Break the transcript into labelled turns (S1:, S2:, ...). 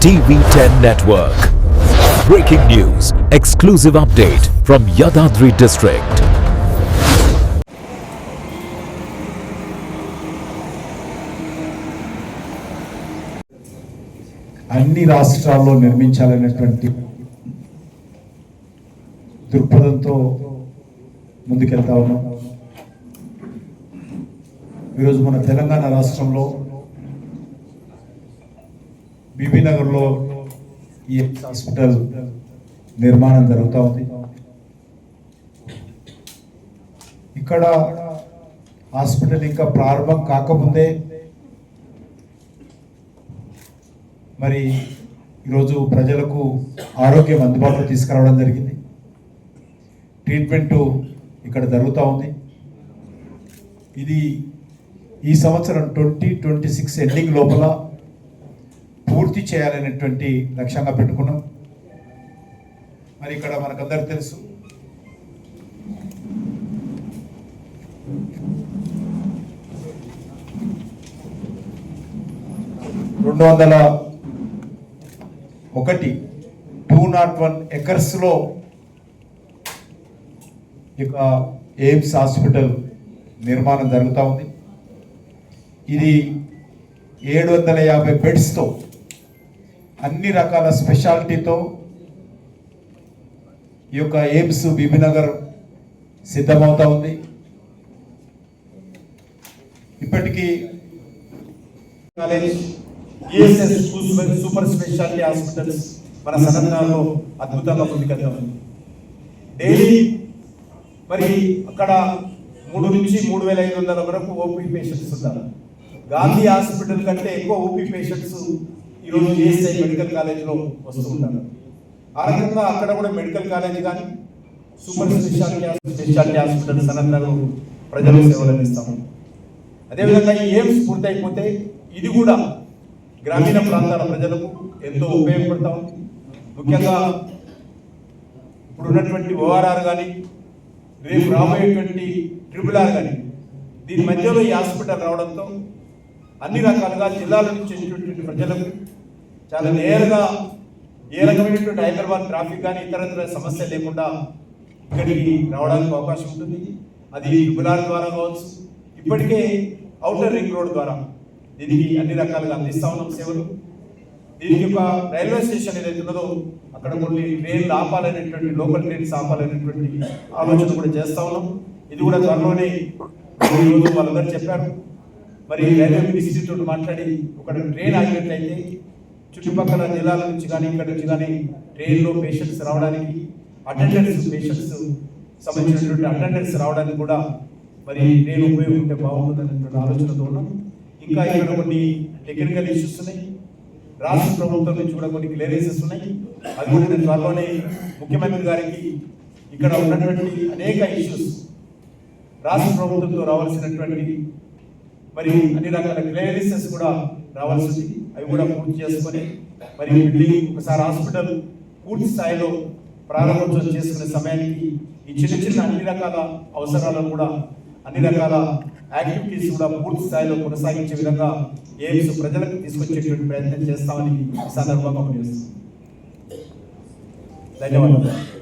S1: TV10 Network. Breaking news, exclusive update from Yadadri district.
S2: అన్ని రాష్ట్రాల్లో నిర్మించాలనేటువంటి దృక్పథంతో ముందుకెళ్తా ఉన్నాం ఈరోజు మన తెలంగాణ రాష్ట్రంలో బీబీనగర్లో ఈ హాస్పిటల్ నిర్మాణం జరుగుతూ ఉంది. ఇక్కడ హాస్పిటల్ ఇంకా ప్రారంభం కాకముందే మరి ఈరోజు ప్రజలకు ఆరోగ్యం అందుబాటులో తీసుకురావడం జరిగింది. ట్రీట్మెంట్ ఇక్కడ జరుగుతూ ఉంది. ఇది ఈ సంవత్సరం ట్వంటీ ట్వంటీ సిక్స్ ఎండింగ్ లోపల పూర్తి చేయాలనేటువంటి లక్ష్యంగా పెట్టుకున్నాం. మరి ఇక్కడ మనకందరికి తెలుసు. రెండు వందల ఒకటి టూ నాట్ వన్ ఎకర్స్లో ఇక ఎయిమ్స్ హాస్పిటల్ నిర్మాణం జరుగుతూ ఉంది. ఇది ఏడు వందల యాభై బెడ్స్తో అన్ని రకాల స్పెషాలిటీతో ఈ యొక్క ఎయిమ్స్ బీబీనగర్ సిద్ధమవుతా ఉంది. ఇప్పటికీ
S3: సూపర్ సూపర్ స్పెషాలిటీ హాస్పిటల్స్ మన సనందాల్లో అద్భుతంగా ముందుకెళ్తా ఉంది. డైలీ మరి అక్కడ మూడు నుంచి మూడు వేల ఐదు వందల వరకు ఓపీ పేషెంట్స్ ఉన్నారు గాంధీ హాస్పిటల్ కంటే ఎక్కువ ఓపీ పేషెంట్స్ ఈరోజు ఈఎస్ఐ మెడికల్ కాలేజీలో వస్తూ ఉంటారు. ఆ రకంగా అక్కడ కూడా మెడికల్ కాలేజ్ కానీ సూపర్ స్పెషాలిటీ స్పెషాలిటీ హాస్పిటల్ సనందాలు ప్రజలకు సేవలు అందిస్తాము. అదేవిధంగా ఈ ఎయిమ్స్ పూర్తయిపోతే ఇది కూడా గ్రామీణ ప్రాంతాల ప్రజలకు ఎంతో ఉపయోగపడతా. ఉంది ముఖ్యంగా ఇప్పుడు ఉన్నటువంటి ఓఆర్ఆర్ కానీ రేపు రాబోయేటువంటి ట్రిపుల్ ఆర్ కానీ దీని మధ్యలో ఈ హాస్పిటల్ రావడంతో అన్ని రకాలుగా జిల్లాల నుంచి ప్రజలకు చాలా నేరుగా ఏ రకమైనటువంటి హైదరాబాద్ ట్రాఫిక్ కానీ ఇతర సమస్య లేకుండా ఇక్కడికి రావడానికి అవకాశం ఉంటుంది. అది ట్రిపుల్ ద్వారా కావచ్చు ఇప్పటికే అవుటర్ రింగ్ రోడ్ ద్వారా దీనికి అన్ని రకాలుగా అందిస్తా ఉన్నాం సేవలు. దీనికి ఒక రైల్వే స్టేషన్ ఏదైతే ఉన్నదో అక్కడ కొన్ని ట్రైన్లు ఆపాలనేటువంటి లోకల్ ట్రైన్స్ ఆపాలనేటువంటి ఆలోచన కూడా చేస్తా ఉన్నాం. ఇది కూడా త్వరలోనే ఈ వాళ్ళందరూ చెప్పారు. మరి రైల్వే మినిస్ట్రీ తోటి మాట్లాడి ఒక ట్రైన్ ఆగినట్లయితే చుట్టుపక్కల జిల్లాల నుంచి కానీ ఇక్కడ నుంచి కానీ ట్రైన్లో పేషెంట్స్ రావడానికి అటెండెన్స్ పేషెంట్స్ సంబంధించినటువంటి అటెండెన్స్ రావడానికి కూడా మరి ట్రైన్ ఉపయోగం బాగుంటుందనేటువంటి ఆలోచనతో ఉన్నాం. ఇంకా ఇక్కడ కొన్ని టెక్నికల్ ఇష్యూస్ ఉన్నాయి. రాష్ట్ర ప్రభుత్వం నుంచి కూడా కొన్ని క్లియరెన్సెస్ ఉన్నాయి. అది కూడా నేను త్వరలోనే ముఖ్యమంత్రి గారికి ఇక్కడ ఉన్నటువంటి అనేక ఇష్యూస్ రాష్ట్ర ప్రభుత్వంతో రావాల్సినటువంటి మరి అన్ని రకాల క్లియరెన్సెస్ కూడా రావాల్సింది. అవి కూడా పూర్తి చేసుకొని మరి బిల్డింగ్ ఒకసారి హాస్పిటల్ పూర్తి స్థాయిలో ప్రారంభోత్సవం చేసుకునే సమయానికి ఈ చిన్న చిన్న అన్ని రకాల అవసరాలను కూడా అన్ని రకాల యాక్టివిటీస్ కూడా పూర్తి స్థాయిలో కొనసాగించే విధంగా ఎయిమ్స్ ప్రజలకు తీసుకొచ్చేటువంటి ప్రయత్నం చేస్తామని సందర్భంగా చేస్తున్నాం. ధన్యవాదాలు.